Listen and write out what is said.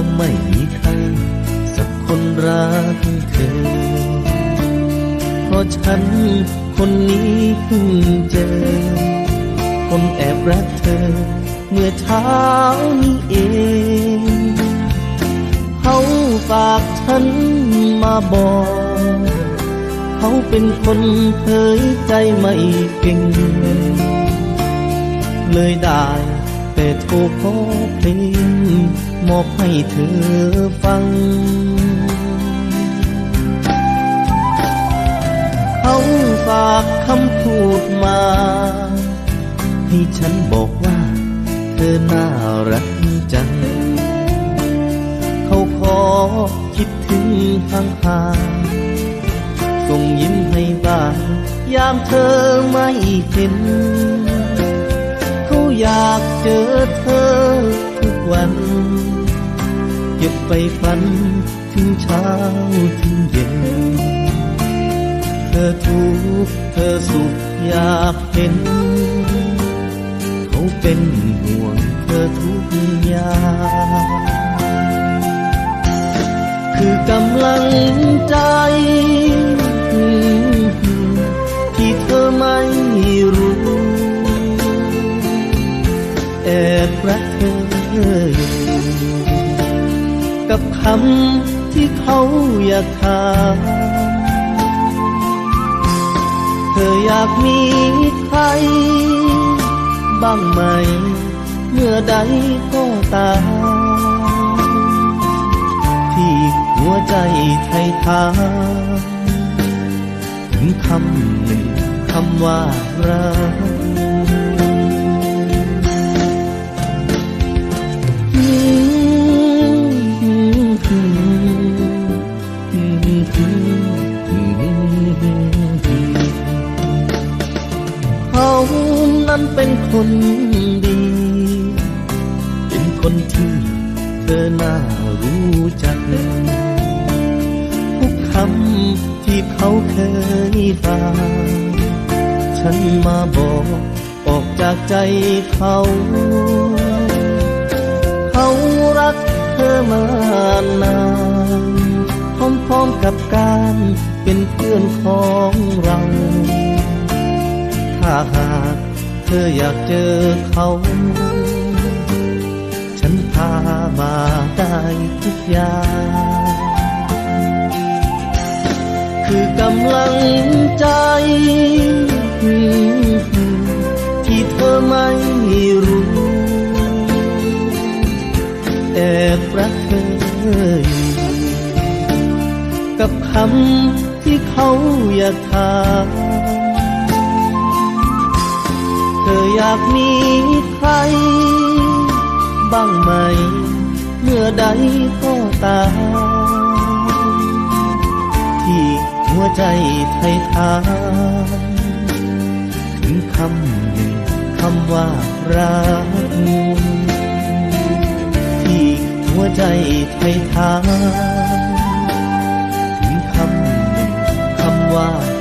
ไงว่าไม่มีใครสักคนรักเธอ เพราะฉันคนนี้เพิ่งเจอ คนแอบรักเธอ เมื่อเช้านี้เอง เขาฝากฉันมาบอก เขาเป็นคนเผยใจไม่เก่ง เลยได้ แต่โทรขอเพลงมอบให้เธอฟัง เขาฝากคำพูดมา ให้ฉันบอกว่า เธอน่ารักจัง เขาขอคิดถึงห่างๆส่งยิ้มให้บ้างยามเธอไม่เห็น กัน เก็บไปฝันถึงเช้าถึงเย็น เธอทุกเธอสุขอยากเห็น เขาเป็นห่วงเธอทุกอย่างคือกำลังใจที่เธอไม่รู้แอบรัก คำที่เขาอยากถามเธออยากมีใคร บ้างไหม เมื่อใดก็ตามที่หัวใจไทยทามถึงคำหนึ่งคำว่ารัก เขานั้นเป็นคนดีเป็นคนที่เธอน่ารู้จักทุกคำที่เขาเคยฟังฉันมาบอกออกจากใจเขาเขารักเธอมานานพร้อมๆกับการ อนของเรา ถ้าหากเธออยากเจอเขา ฉันพามาได้ทุกอย่าง คือกำลังใจ ที่เธอไม่รู้ แอบรักเธออยู่กับคำ อยากถามเธออยากมีใคร บ้างไหม เมื่อใดก็ตามที่หัวใจไทยทานถึงคำหนึ่งคำว่ารักที่หัวใจไทยทาน 哇